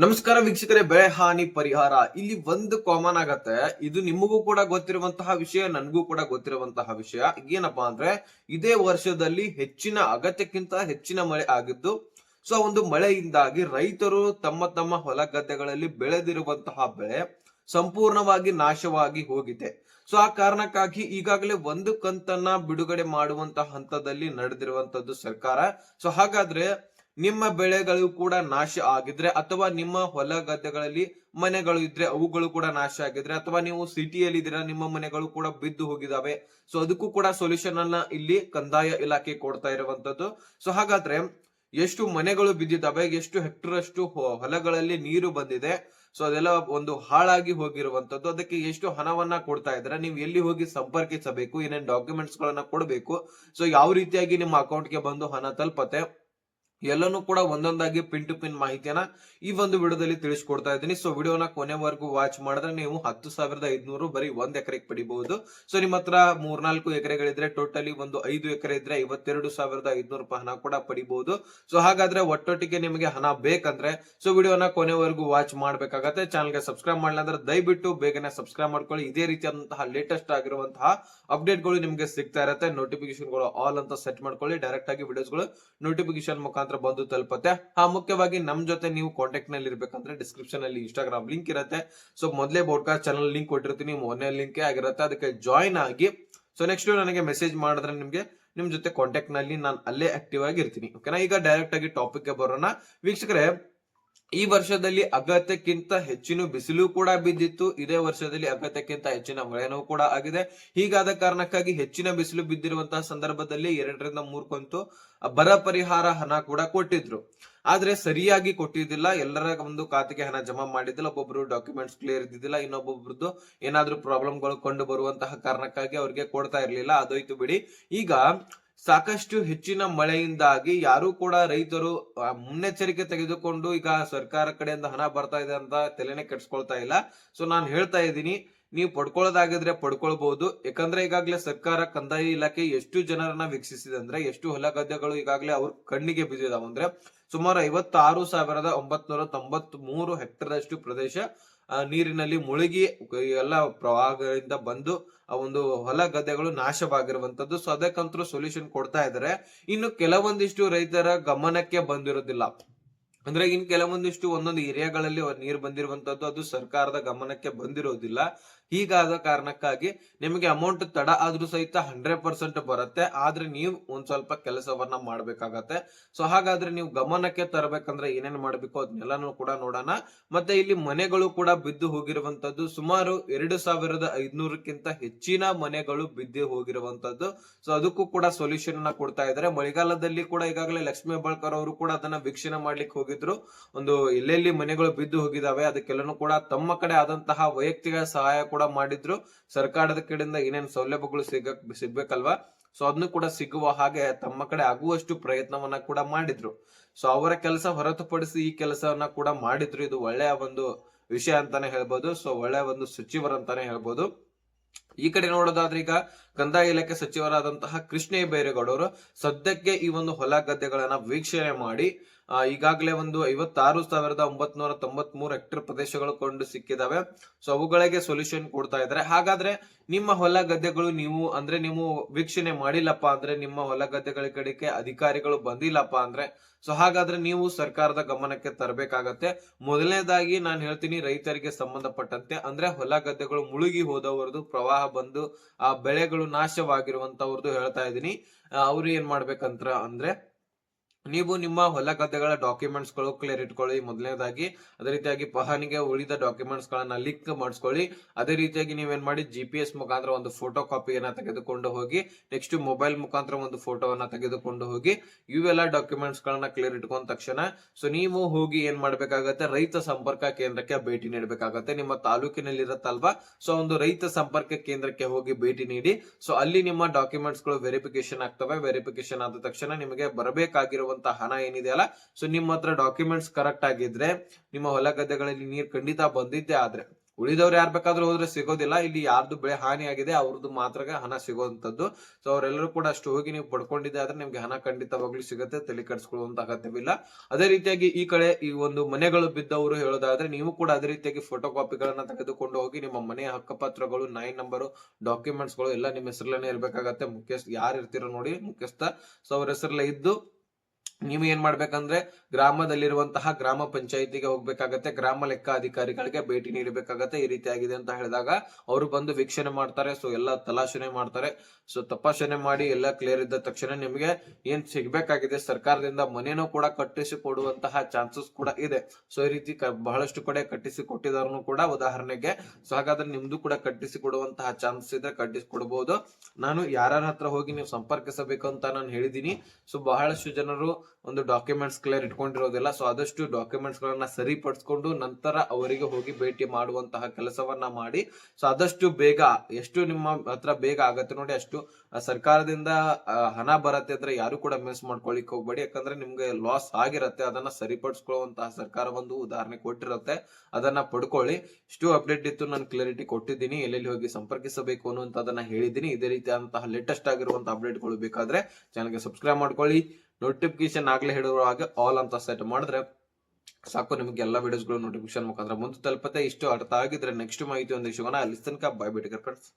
ನಮಸ್ಕಾರ ವೀಕ್ಷಕರೇ, ಬೆಳೆ ಹಾನಿ ಪರಿಹಾರ. ಇಲ್ಲಿ ಒಂದು ಕಾಮನ್ ಆಗತ್ತೆ. ಇದು ನಿಮಗೂ ಕೂಡ ಗೊತ್ತಿರುವಂತಹ ವಿಷಯ, ನನಗೂ ಕೂಡ ಗೊತ್ತಿರುವಂತಹ ವಿಷಯ. ಏನಪ್ಪಾ ಅಂದ್ರೆ, ಇದೇ ವರ್ಷದಲ್ಲಿ ಹೆಚ್ಚಿನ ಅಗತ್ಯಕ್ಕಿಂತ ಹೆಚ್ಚಿನ ಮಳೆ ಆಗಿದ್ದು, ಸೊ ಒಂದು ಮಳೆಯಿಂದಾಗಿ ರೈತರು ತಮ್ಮ ತಮ್ಮ ಹೊಲ ಗದ್ದೆಗಳಲ್ಲಿ ಬೆಳೆದಿರುವಂತಹ ಬೆಳೆ ಸಂಪೂರ್ಣವಾಗಿ ನಾಶವಾಗಿ ಹೋಗಿದೆ. ಸೊ ಆ ಕಾರಣಕ್ಕಾಗಿ ಈಗಾಗಲೇ ಒಂದು ಕಂತನ್ನ ಬಿಡುಗಡೆ ಮಾಡುವಂತಹ ಹಂತದಲ್ಲಿ ನಡೆದಿರುವಂತದ್ದು ಸರ್ಕಾರ. ಸೊ ಹಾಗಾದ್ರೆ ನಿಮ್ಮ ಬೆಳೆಗಳು ಕೂಡ ನಾಶ ಆಗಿದ್ರೆ ಅಥವಾ ನಿಮ್ಮ ಹೊಲ ಗದ್ದೆಗಳಲ್ಲಿ ಮನೆಗಳು ಇದ್ರೆ ಅವುಗಳು ಕೂಡ ನಾಶ ಆಗಿದ್ರೆ ಅಥವಾ ನೀವು ಸಿಟಿಯಲ್ಲಿ ಇದ್ದೀರಾ, ನಿಮ್ಮ ಮನೆಗಳು ಕೂಡ ಬಿದ್ದು ಹೋಗಿದಾವೆ. ಸೊ ಅದಕ್ಕೂ ಕೂಡ ಸೊಲ್ಯೂಷನ್ ಅನ್ನ ಇಲ್ಲಿ ಕಂದಾಯ ಇಲಾಖೆ ಕೊಡ್ತಾ ಇರುವಂತದ್ದು. ಸೊ ಹಾಗಾದ್ರೆ ಎಷ್ಟು ಮನೆಗಳು ಬಿದ್ದಿದ್ದಾವೆ, ಎಷ್ಟು ಹೆಕ್ಟರ್ ಅಷ್ಟು ಹೊಲಗಳಲ್ಲಿ ನೀರು ಬಂದಿದೆ ಸೊ ಅದೆಲ್ಲ ಒಂದು ಹಾಳಾಗಿ ಹೋಗಿರುವಂತದ್ದು. ಅದಕ್ಕೆ ಎಷ್ಟು ಹಣವನ್ನ ಕೊಡ್ತಾ ಇದ್ರೆ ನೀವು ಎಲ್ಲಿ ಹೋಗಿ ಸಂಪರ್ಕಿಸಬೇಕು, ಏನೇನ್ ಡಾಕ್ಯುಮೆಂಟ್ಸ್ ಗಳನ್ನ ಕೊಡಬೇಕು ಸೊ ಯಾವ ರೀತಿಯಾಗಿ ನಿಮ್ಮ ಅಕೌಂಟ್ಗೆ ಬಂದು ಹಣ ತಲುಪತ್ತೆ ಎಲ್ಲನೂ ಕೂಡ ಒಂದೊಂದಾಗಿ ಪಿನ್ ಟು ಪಿನ್ ಮಾಹಿತಿಯನ್ನ ಈ ಒಂದು ವಿಡಿಯೋದಲ್ಲಿ ತಿಳಿಸ್ಕೊಡ್ತಾ ಇದ್ದೀನಿ. ಸೊ ವಿಡಿಯೋನ ಕೊನೆವರೆಗೂ ವಾಚ್ ಮಾಡಿದ್ರೆ ನೀವು ಹತ್ತು ಸಾವಿರದ ಐದುನೂರು ಬರೀ ಒಂದ್ ಎಕರೆಗೆ ಪಡಿಬಹುದು. ಸೊ ನಿಮ್ಮ ಹತ್ರ ಮೂರ್ನಾಲ್ಕು ಎಕರೆಗಳಿದ್ರೆ ಟೋಟಲಿ ಒಂದು ಐದು ಎಕರೆ ಇದ್ರೆ ಐವತ್ತೆರಡು ಸಾವಿರದ ಐದ್ನೂರು ರೂಪಾಯಿ ಹಣ ಕೂಡ ಪಡಿಬಹುದು. ಸೊ ಹಾಗಾದ್ರೆ ಒಟ್ಟೊಟ್ಟಿಗೆ ನಿಮಗೆ ಹಣ ಬೇಕಂದ್ರೆ ಸೊ ವಿಡಿಯೋನ ಕೊನೆವರೆಗೂ ವಾಚ್ ಮಾಡ್ಬೇಕಾಗತ್ತೆ. ಚಾನಲ್ಗೆ ಸಬ್ಸ್ಕ್ರೈಬ್ ಮಾಡಲ್ಲ ಅಂದ್ರೆ ದಯವಿಟ್ಟು ಬೇಗನೆ ಸಬ್ಸ್ಕ್ರೈಬ್ ಮಾಡ್ಕೊಳ್ಳಿ. ಇದೇ ರೀತಿಯಾದಂತಹ ಲೇಟೆಸ್ಟ್ ಆಗಿರುವಂತಹ ಅಪ್ಡೇಟ್ಗಳು ನಿಮಗೆ ಸಿಗ್ತಾ ಇರುತ್ತೆ. ನೋಟಿಫಿಕೇಶನ್ಗಳು ಆಲ್ ಅಂತ ಸೆಟ್ ಮಾಡ್ಕೊಳ್ಳಿ. ಡೈರೆಕ್ಟ್ ಆಗಿ ವಿಡಿಯೋಸ್ಗಳು ನೋಟಿಫಿಕೇಶನ್ ಮುಖಾಂತರ ಬಂದು ತಲುಪತ್ತೆ. ಆ ಮುಖ್ಯವಾಗಿ ನಮ್ ಜೊತೆ ನೀವು ಕಾಂಟ್ಯಾಕ್ಟ್ನಲ್ಲಿ ಇರ್ಬೇಕಂದ್ರೆ ಡಿಸ್ಕ್ರಿಪ್ಷನ್ ಅಲ್ಲಿ ಇನ್ಸ್ಟಾಗ್ರಾಮ್ ಲಿಂಕ್ ಇರುತ್ತೆ. ಸೊ ಮೊದಲೇ ಬೋಡ್ಕಾಸ್ಟ್ ಚಾನಲ್ ಲಿಂಕ್ ಕೊಟ್ಟಿರ್ತೀನಿ. ಮೊನ್ನೆ ಲಿಂಕ್ ಆಗಿರುತ್ತೆ. ಅದಕ್ಕೆ ಜಾಯಿನ್ ಆಗಿ. ಸೊ ನೆಕ್ಸ್ಟ್ ನನಗೆ ಮೆಸೇಜ್ ಮಾಡಿದ್ರೆ ನಿಮ್ಗೆ ನಿಮ್ ಜೊತೆ ಕಾಂಟ್ಯಾಕ್ಟ್ನಲ್ಲಿ ನಾನು ಅಲ್ಲೇ ಆಕ್ಟಿವ್ ಆಗಿ ಇರ್ತೀನಿ ಓಕೆನಾ ಈಗ ಡೈರೆಕ್ಟ್ ಆಗಿ ಟಾಪಿಕ್ಗೆ ಬರೋಣ. ವೀಕ್ಷಕರೇ ಈ ವರ್ಷದಲ್ಲಿ ಅಗತ್ಯಕ್ಕಿಂತ ಹೆಚ್ಚಿನ ಬಿಸಿಲು ಕೂಡ ಬಿದ್ದಿತ್ತು. ಇದೇ ವರ್ಷದಲ್ಲಿ ಅಗತ್ಯಕ್ಕಿಂತ ಹೆಚ್ಚಿನ ಮಳೆನೂ ಕೂಡ ಆಗಿದೆ. ಹೀಗಾದ ಕಾರಣಕ್ಕಾಗಿ ಹೆಚ್ಚಿನ ಬಿಸಿಲು ಬಿದ್ದಿರುವಂತಹ ಸಂದರ್ಭದಲ್ಲಿ ಎರಡರಿಂದ ಮೂರು ಕಂತು ಬರ ಪರಿಹಾರ ಹಣ ಕೂಡ ಕೊಟ್ಟಿದ್ರು. ಆದ್ರೆ ಸರಿಯಾಗಿ ಕೊಟ್ಟಿದ್ದಿಲ್ಲ. ಎಲ್ಲರ ಒಂದು ಖಾತೆಗೆ ಹಣ ಜಮಾ ಮಾಡಿದ್ದಿಲ್ಲ. ಒಬ್ಬೊಬ್ರು ಡಾಕ್ಯುಮೆಂಟ್ಸ್ ಕ್ಲಿಯರ್ ಇದ್ದಿದ್ದಿಲ್ಲ. ಇನ್ನೊಬ್ಬೊಬ್ರದ್ದು ಏನಾದ್ರೂ ಪ್ರಾಬ್ಲಮ್ಗಳು ಕಂಡು ಬರುವಂತಹ ಕಾರಣಕ್ಕಾಗಿ ಅವ್ರಿಗೆ ಕೊಡ್ತಾ ಇರ್ಲಿಲ್ಲ. ಅದೋಯ್ತು ಬಿಡಿ. ಈಗ ಸಾಕಷ್ಟು ಹೆಚ್ಚಿನ ಮಳೆಯಿಂದಾಗಿ ಯಾರು ಕೂಡ ರೈತರು ಮುನ್ನೆಚ್ಚರಿಕೆ ತೆಗೆದುಕೊಂಡು ಈಗ ಸರ್ಕಾರ ಕಡೆಯಿಂದ ಹಣ ಬರ್ತಾ ಇದೆ ಅಂತ ತಲೆನೇ ಕೆಡ್ಸ್ಕೊಳ್ತಾ ಇಲ್ಲ. ಸೊ ನಾನು ಹೇಳ್ತಾ ಇದ್ದೀನಿ, ನೀವು ಪಡ್ಕೊಳ್ಳೋದಾಗಿದ್ರೆ ಪಡ್ಕೊಳ್ಬಹುದು ಯಾಕಂದ್ರೆ ಈಗಾಗಲೇ ಸರ್ಕಾರ ಕಂದಾಯ ಇಲಾಖೆ ಎಷ್ಟು ಜನರನ್ನ ವೀಕ್ಷಿಸಿದೆ ಅಂದ್ರೆ, ಎಷ್ಟು ಹೊಲ ಗದ್ದೆಗಳು ಈಗಾಗಲೇ ಅವ್ರ ಕಣ್ಣಿಗೆ ಬಿದ್ದಿದಾವ ಅಂದ್ರೆ, ಸುಮಾರು ಐವತ್ತಾರು ಸಾವಿರದ ಒಂಬತ್ನೂರ ತೊಂಬತ್ ಮೂರು ಹೆಕ್ಟರ್ ಅಷ್ಟು ಪ್ರದೇಶ ನೀರಿನಲ್ಲಿ ಮುಳುಗಿ ಎಲ್ಲ ಪ್ರವಾಹಗಳಿಂದ ಬಂದು ಆ ಒಂದು ಹೊಲ ಗದ್ದೆಗಳು ನಾಶವಾಗಿರುವಂತದ್ದು. ಸೊ, ಅದಕ್ಕಂತೂ ಸೊಲ್ಯೂಷನ್ ಕೊಡ್ತಾ ಇದ್ದಾರೆ. ಇನ್ನು ಕೆಲವೊಂದಿಷ್ಟು ರೈತರ ಗಮನಕ್ಕೆ ಬಂದಿರೋದಿಲ್ಲ. ಅಂದ್ರೆ ಇನ್ ಕೆಲವೊಂದಿಷ್ಟು ಒಂದೊಂದು ಏರಿಯಾಗಳಲ್ಲಿ ನೀರು ಬಂದಿರುವಂತದ್ದು ಅದು ಸರ್ಕಾರದ ಗಮನಕ್ಕೆ ಬಂದಿರೋದಿಲ್ಲ. ಹೀಗಾದ ಕಾರಣಕ್ಕಾಗಿ ನಿಮಗೆ ಅಮೌಂಟ್ ತಡ ಆದ್ರೂ ಸಹಿತ ಹಂಡ್ರೆಡ್ ಪರ್ಸೆಂಟ್ ಬರುತ್ತೆ. ಆದ್ರೆ ನೀವು ಒಂದ್ ಸ್ವಲ್ಪ ಕೆಲಸವನ್ನ ಮಾಡ್ಬೇಕಾಗತ್ತೆ. ಸೊ ಹಾಗಾದ್ರೆ ನೀವು ಗಮನಕ್ಕೆ ತರಬೇಕಂದ್ರೆ ಏನೇನ್ ಮಾಡ್ಬೇಕು ಅದನ್ನೆಲ್ಲಾನು ಕೂಡ ನೋಡೋಣ. ಮತ್ತೆ ಇಲ್ಲಿ ಮನೆಗಳು ಕೂಡ ಬಿದ್ದು ಹೋಗಿರುವಂತದ್ದು. ಸುಮಾರು ಎರಡು ಸಾವಿರದ ಐದ್ನೂರಕ್ಕಿಂತ ಹೆಚ್ಚಿನ ಮನೆಗಳು ಬಿದ್ದು ಹೋಗಿರುವಂತದ್ದು. ಸೊ ಅದಕ್ಕೂ ಕೂಡ ಸೊಲ್ಯೂಷನ್ ಅನ್ನ ಕೊಡ್ತಾ ಇದ್ದಾರೆ ಮಳೆಗಾಲದಲ್ಲಿ ಕೂಡ ಈಗಾಗಲೇ ಲಕ್ಷ್ಮೀ ಹೆಬ್ಬಾಳ್ಕರ್ ಅವರು ಕೂಡ ಅದನ್ನ ವೀಕ್ಷಣೆ ಮಾಡ್ಲಿಕ್ಕೆ ಹೋಗಿದ್ರು. ಒಂದು ಎಲ್ಲೆಲ್ಲಿ ಮನೆಗಳು ಬಿದ್ದು ಹೋಗಿದಾವೆ, ಅದಕ್ಕೆಲ್ಲನೂ ಕೂಡ ತಮ್ಮ ಕಡೆ ಆದಂತಹ ವೈಯಕ್ತಿಕ ಸಹಾಯ ಕೂಡ ಮಾಡಿದ್ರು. ಸರ್ಕಾರದ ಕಡೆಯಿಂದ ಏನೇನು ಸೌಲಭ್ಯಗಳು ಸಿಗ, ಸಿಗ್ಬೇಕಲ್ವಾ? ಸೊ ಅದನ್ನು ಕೂಡ ಸಿಗುವ ಹಾಗೆ ತಮ್ಮ ಕಡೆ ಆಗುವಷ್ಟು ಪ್ರಯತ್ನವನ್ನ ಕೂಡ ಮಾಡಿದ್ರು. ಸೊ, ಅವರ ಕೆಲಸ ಹೊರತುಪಡಿಸಿ ಈ ಕೆಲಸವನ್ನ ಕೂಡ ಮಾಡಿದ್ರು. ಇದು ಒಳ್ಳೆಯ ಒಂದು ವಿಷಯ ಅಂತಾನೆ ಹೇಳ್ಬೋದು. ಸೊ, ಒಳ್ಳೆಯ ಒಂದು ಸಚಿವರಂತಾನೆ ಹೇಳ್ಬೋದು. ಈ ಕಡೆ ನೋಡೋದಾದ್ರೆ ಈಗ ಕಂದಾಯ ಇಲಾಖೆ ಸಚಿವರಾದಂತಹ ಕೃಷ್ಣ ಬೈರೇಗೌಡ ಸದ್ಯಕ್ಕೆ ಈ ಒಂದು ಹೊಲ ಗದ್ದೆಗಳನ್ನ ವೀಕ್ಷಣೆ ಮಾಡಿ ಈಗಾಗಲೇ ಒಂದು ಐವತ್ತಾರು ಸಾವಿರದ ಒಂಬತ್ನೂರ ತೊಂಬತ್ ಮೂರು ಹೆಕ್ಟರ್ ಪ್ರದೇಶಗಳು ಕೊಂಡು ಸಿಕ್ಕಿದಾವೆ. ಸೊ ಅವುಗಳಿಗೆ ಸೊಲ್ಯೂಷನ್ ಕೊಡ್ತಾ ಇದ್ದಾರೆ. ಹಾಗಾದ್ರೆ ನಿಮ್ಮ ಹೊಲ ಗದ್ದೆಗಳು ನೀವು, ಅಂದ್ರೆ ನೀವು ವೀಕ್ಷಣೆ ಮಾಡಿಲ್ಲಪ್ಪ ಅಂದ್ರೆ ನಿಮ್ಮ ಹೊಲ ಗದ್ದೆಗಳ ಕಡೆಗೆ ಅಧಿಕಾರಿಗಳು ಬಂದಿಲ್ಲಪ್ಪ ಅಂದ್ರೆ ಸೊ ಹಾಗಾದ್ರೆ ನೀವು ಸರ್ಕಾರದ ಗಮನಕ್ಕೆ ತರಬೇಕಾಗತ್ತೆ. ಮೊದಲನೇದಾಗಿ ನಾನು ಹೇಳ್ತೀನಿ ರೈತರಿಗೆ ಸಂಬಂಧಪಟ್ಟಂತೆ, ಅಂದ್ರೆ ಹೊಲ ಗದ್ದೆಗಳು ಮುಳುಗಿ ಹೋದವರದು ಪ್ರವಾಹ ಬಂದು ಆ ಬೆಳೆಗಳು ನಾಶವಾಗಿರುವಂತವ್ರದ್ದು ಹೇಳ್ತಾ ಇದ್ದೀನಿ. ಅವ್ರು ಏನ್ ಮಾಡ್ಬೇಕಂತ ಅಂದ್ರೆ ನೀವು ನಿಮ್ಮ ಹೊಲ ಗದ್ದೆಗಳ ಡಾಕ್ಯುಮೆಂಟ್ಸ್ಗಳು ಕ್ಲಿಯರ್ ಇಟ್ಕೊಳ್ಳಿ. ಮೊದಲನೇದಾಗಿ, ಅದೇ ರೀತಿಯಾಗಿ ಪಹಾನಿಗೆ ಉಳಿದ ಡಾಕ್ಯುಮೆಂಟ್ಸ್ ಗಳನ್ನ ಲಿಂಕ್ ಮಾಡಿಸ್ಕೊಳ್ಳಿ. ಅದೇ ರೀತಿಯಾಗಿ ನೀವೇನ್ ಮಾಡಿ ಜಿ ಪಿ ಎಸ್ ಮುಖಾಂತರ ಒಂದು ಫೋಟೋ ಕಾಪಿಯನ್ನ ತೆಗೆದುಕೊಂಡು ಹೋಗಿ ನೆಕ್ಸ್ಟ್ ಮೊಬೈಲ್ ಮುಖಾಂತರ ಒಂದು ಫೋಟೋವನ್ನ ತೆಗೆದುಕೊಂಡು ಹೋಗಿ, ಇವೆಲ್ಲ ಡಾಕ್ಯುಮೆಂಟ್ಸ್ ಗಳನ್ನ ಕ್ಲಿಯರ್ ಇಟ್ಕೊಂಡ ತಕ್ಷಣ ಸೊ ನೀವು ಹೋಗಿ ಏನ್ ಮಾಡ್ಬೇಕಾಗತ್ತೆ, ರೈತ ಸಂಪರ್ಕ ಕೇಂದ್ರಕ್ಕೆ ಭೇಟಿ ನೀಡಬೇಕಾಗತ್ತೆ. ನಿಮ್ಮ ತಾಲೂಕಿನಲ್ಲಿ ಇರುತ್ತಲ್ವಾ ಸೊ ಒಂದು ರೈತ ಸಂಪರ್ಕ ಕೇಂದ್ರಕ್ಕೆ ಹೋಗಿ ಭೇಟಿ ನೀಡಿ ಸೊ ಅಲ್ಲಿ ನಿಮ್ಮ ಡಾಕ್ಯುಮೆಂಟ್ಸ್ಗಳು ವೆರಿಫಿಕೇಶನ್ ಆಗ್ತವೆ. ವೆರಿಫಿಕೇಶನ್ ಆದ ತಕ್ಷಣ ನಿಮಗೆ ಬರಬೇಕಾಗಿರುವಂತಹ ಹಣ ಏನಿದೆಯಲ್ಲ ಸೊ ನಿಮ್ಮ ಹತ್ರ ಡಾಕ್ಯುಮೆಂಟ್ಸ್ ಕರೆಕ್ಟ್ ಆಗಿದ್ರೆ, ನಿಮ್ಮ ಹೊಲ ಗದ್ದೆಗಳಲ್ಲಿ ನೀರ್ ಖಂಡಿತ ಬಂದಿದ್ದೆ ಆದ್ರೆ, ಉಳಿದವ್ರು ಯಾರು ಬೇಕಾದ್ರೂ ಹೋದ್ರೆ ಸಿಗೋದಿಲ್ಲ. ಇಲ್ಲಿ ಯಾರ್ದು ಬೆಳೆ ಹಾನಿ ಆಗಿದೆ, ಅವ್ರದ್ದು ಮಾತ್ರ ಹಣ ಸಿಗುವಂತದ್ದು ಸೊ ಅವರೆಲ್ಲರೂ ಕೂಡ ಅಷ್ಟು ಹೋಗಿ ನೀವು ಪಡ್ಕೊಂಡಿದ್ದೆ ಆದ್ರೆ ನಿಮ್ಗೆ ಹಣ ಖಂಡಿತವಾಗ್ಲೂ ಸಿಗುತ್ತೆ, ತಲೆ ಕೆಡಿಸ್ಕೊಳ್ಳುವಂತ ಅಗತ್ಯವಿಲ್ಲ. ಅದೇ ರೀತಿಯಾಗಿ ಈ ಕಡೆ ಈ ಒಂದು ಮನೆಗಳು ಬಿದ್ದವರು ಹೇಳೋದಾದ್ರೆ, ನೀವು ಕೂಡ ಅದೇ ರೀತಿಯಾಗಿ ಫೋಟೋ ಕಾಪಿಗಳನ್ನ ತೆಗೆದುಕೊಂಡು ಹೋಗಿ ನಿಮ್ಮ ಮನೆಯ ಹಕ್ಕಪತ್ರಗಳು ನೈನ್ ನಂಬರು ಡಾಕ್ಯುಮೆಂಟ್ಸ್ಗಳು ಎಲ್ಲ ನಿಮ್ಮ ಹೆಸರಲ್ಲೇ ಇರ್ಬೇಕಾಗತ್ತೆ. ಮುಖ್ಯಸ್ಥ ಯಾರು ಇರ್ತೀರೋ ನೋಡಿ, ಮುಖ್ಯಸ್ಥ. ಸೊ ಅವ್ರ ಹೆಸರಲ್ಲೇ ಇದ್ದು ನೀವು ಏನ್ ಮಾಡ್ಬೇಕಂದ್ರೆ ಗ್ರಾಮದಲ್ಲಿರುವಂತಹ ಗ್ರಾಮ ಪಂಚಾಯಿತಿಗೆ ಹೋಗ್ಬೇಕಾಗತ್ತೆ, ಗ್ರಾಮ ಲೆಕ್ಕ ಅಧಿಕಾರಿಗಳಿಗೆ ಭೇಟಿ ನೀಡಬೇಕಾಗತ್ತೆ, ಈ ರೀತಿ ಆಗಿದೆ ಅಂತ ಹೇಳಿದಾಗ ಅವರು ಬಂದು ವೀಕ್ಷಣೆ ಮಾಡ್ತಾರೆ, ಸೊ ಎಲ್ಲ ತಲಾಶನೆ ಮಾಡ್ತಾರೆ. ಸೊ ತಪಾಸಣೆ ಮಾಡಿ ಎಲ್ಲ ಕ್ಲಿಯರ್ ಇದ್ದ ತಕ್ಷಣ ನಿಮಗೆ ಏನ್ ಸಿಗ್ಬೇಕಾಗಿದೆ, ಸರ್ಕಾರದಿಂದ ಮನೇನೂ ಕೂಡ ಕಟ್ಟಿಸಿ ಕೊಡುವಂತಹ ಚಾನ್ಸಸ್ ಕೂಡ ಇದೆ. ಸೊ ಈ ರೀತಿ ಬಹಳಷ್ಟು ಕಡೆ ಕಟ್ಟಿಸಿ ಕೊಟ್ಟಿದಾರನು ಕೂಡ ಉದಾಹರಣೆಗೆ, ಸೊ ಹಾಗಾದ್ರೆ ನಿಮ್ದು ಕೂಡ ಕಟ್ಟಿಸಿ ಕೊಡುವಂತಹ ಚಾನ್ಸಸ್ ಇದ್ರೆ ಕಟ್ಟಿಸಿ ಕೊಡಬಹುದು ನಾನು ಯಾರ ಹತ್ರ ಹೋಗಿ ನೀವು ಸಂಪರ್ಕಿಸಬೇಕು ಅಂತ ನಾನು ಹೇಳಿದೀನಿ ಸೊ ಬಹಳಷ್ಟು ಜನರು ಒಂದು ಡಾಕ್ಯುಮೆಂಟ್ಸ್ ಕ್ಲಿಯರ್ ಇಟ್ಕೊಂಡಿರೋದಿಲ್ಲ. ಸೊ ಆದಷ್ಟು ಡಾಕ್ಯುಮೆಂಟ್ಸ್ ಗಳನ್ನ ಸರಿಪಡಿಸ್ಕೊಂಡು ನಂತರ ಅವರಿಗೆ ಹೋಗಿ ಭೇಟಿ ಮಾಡುವಂತಹ ಕೆಲಸವನ್ನ ಮಾಡಿ. ಸೊ ಆದಷ್ಟು ಬೇಗ, ಎಷ್ಟು ನಿಮ್ಮ ಹತ್ರ ಬೇಗ ಆಗತ್ತೆ ನೋಡಿ, ಅಷ್ಟು ಸರ್ಕಾರದಿಂದ ಹಣ ಬರತ್ತೆ ಅಂದ್ರೆ ಯಾರು ಕೂಡ ಮಿಸ್ ಮಾಡ್ಕೊಳ್ಳಿಕ್ ಹೋಗ್ಬೇಡಿ. ಯಾಕಂದ್ರೆ ನಿಮ್ಗೆ ಲಾಸ್ ಆಗಿರತ್ತೆ, ಅದನ್ನ ಸರಿಪಡಿಸ್ಕೊಳ್ಳುವಂತಹ ಸರ್ಕಾರ ಒಂದು ಉದಾಹರಣೆ ಕೊಟ್ಟಿರತ್ತೆ. ಅದನ್ನ ಪಡ್ಕೊಳ್ಳಿ. ಇಷ್ಟು ಅಪ್ಡೇಟ್ ಇತ್ತು, ನಾನು ಕ್ಲಾರಿಟಿ ಕೊಟ್ಟಿದ್ದೀನಿ. ಎಲ್ಲೆಲ್ಲಿ ಹೋಗಿ ಸಂಪರ್ಕಿಸಬೇಕು ಅನ್ನುವಂಥದ್ದನ್ನ ಹೇಳಿದ್ದೀನಿ. ಇದೇ ರೀತಿಯಾದಂತಹ ಲೇಟೆಸ್ಟ್ ಆಗಿರುವಂತಹ ಅಪ್ಡೇಟ್ಗಳು ಬೇಕಾದ್ರೆ ಚಾನಲ್ಗೆ ಸಬ್ಸ್ಕ್ರೈಬ್ ಮಾಡ್ಕೊಳ್ಳಿ. ನೋಟಿಫಿಕೇಶನ್ ಆಗ್ಲೇ ಹೇಳುವ ಹಾಗೆ ಆಲ್ ಅಂತ ಸೆಟ್ ಮಾಡಿದ್ರೆ ಸಾಕು ನಿಮಗೆ ಎಲ್ಲ ವಿಡಿಯೋಸ್ಗಳು ನೋಟಿಫಿಕೇಶನ್ ಮುಖಾಂತರ ಮುಂದೆ ತಲುಪತ್ತೆ. ಇಷ್ಟು ಅರ್ಥ ಆಗಿದ್ರೆ ನೆಕ್ಸ್ಟ್ ಮಾಹಿತಿ ಒಂದು ಸಿಗೋಣ. ಅಲ್ಲಿ ತನಕ ಬಾಯ್ ಬಿಟ್ಟಿಗೆ ಫ್ರೆಂಡ್ಸ್